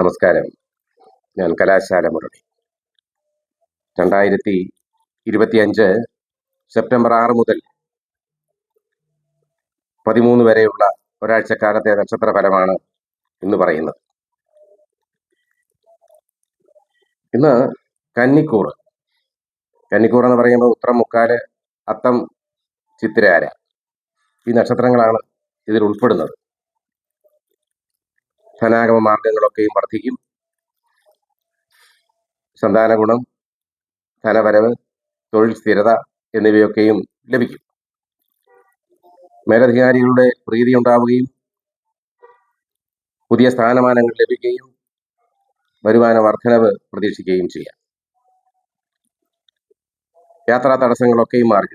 നമസ്കാരം. ഞാൻ കലാശാല മുരളി. രണ്ടായിരത്തി ഇരുപത്തിയഞ്ച് സെപ്റ്റംബർ ആറ് മുതൽ പതിമൂന്ന് വരെയുള്ള ഒരാഴ്ചക്കാലത്തെ നക്ഷത്ര ഫലമാണ് ഇന്ന് പറയുന്നത്. ഇന്ന് കന്നിക്കൂർ കന്നിക്കൂർ എന്ന് പറയുമ്പോൾ ഉത്രം മുക്കാൽ അത്തം ചിത്രാര ഈ നക്ഷത്രങ്ങളാണ് ഇതിൽ ഉൾപ്പെടുന്നത്. ധനാഗമ മാർഗങ്ങളൊക്കെയും വർദ്ധിക്കും. സന്താന ഗുണം ധനവരവ് തൊഴിൽ സ്ഥിരത എന്നിവയൊക്കെയും ലഭിക്കും. മേലധികാരികളുടെ പ്രീതി ഉണ്ടാവുകയും പുതിയ സ്ഥാനമാനങ്ങൾ ലഭിക്കുകയും വരുമാന വർധനവ് പ്രതീക്ഷിക്കുകയും ചെയ്യാം. യാത്രാ തടസ്സങ്ങളൊക്കെയും മാറി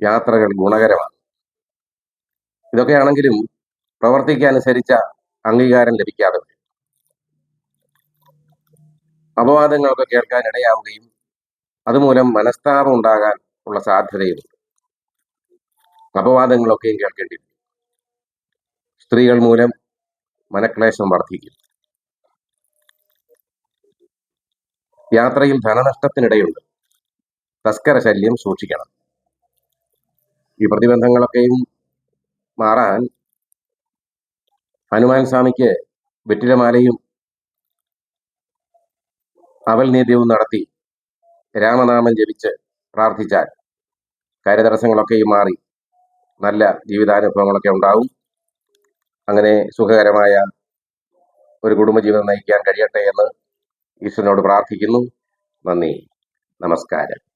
യാത്രകൾ ഗുണകരമാണ്. ഇതൊക്കെയാണെങ്കിലും പ്രവർത്തിക്കനുസരിച്ച അംഗീകാരം ലഭിക്കാതെ വരും. അപവാദങ്ങളൊക്കെ കേൾക്കാൻ ഇടയാവുകയും അതുമൂലം മനസ്താപം ഉണ്ടാകാൻ ഉള്ള സാധ്യതയുമുണ്ട് അപവാദങ്ങളൊക്കെയും കേൾക്കേണ്ടി വരും. സ്ത്രീകൾ മൂലം മനക്ലേശം വർദ്ധിക്കും. യാത്രയിൽ ധനനഷ്ടത്തിനിടയുണ്ട്. തസ്കര ശല്യം സൂക്ഷിക്കണം. ഈ പ്രതിബന്ധങ്ങളൊക്കെയും മാറാൻ ഹനുമാൻ സ്വാമിക്ക് വെറ്റിലമാലയും അവൽ നീതിയും നടത്തി രാമനാമം ജപിച്ച് പ്രാർത്ഥിച്ചാൽ കാര്യതടസ്സങ്ങളൊക്കെയും മാറി നല്ല ജീവിതാനുഭവങ്ങളൊക്കെ ഉണ്ടാവും. അങ്ങനെ സുഖകരമായ ഒരു കുടുംബജീവിതം നയിക്കാൻ കഴിയട്ടെ എന്ന് ഈശ്വരനോട് പ്രാർത്ഥിക്കുന്നു. നന്ദി. നമസ്കാരം.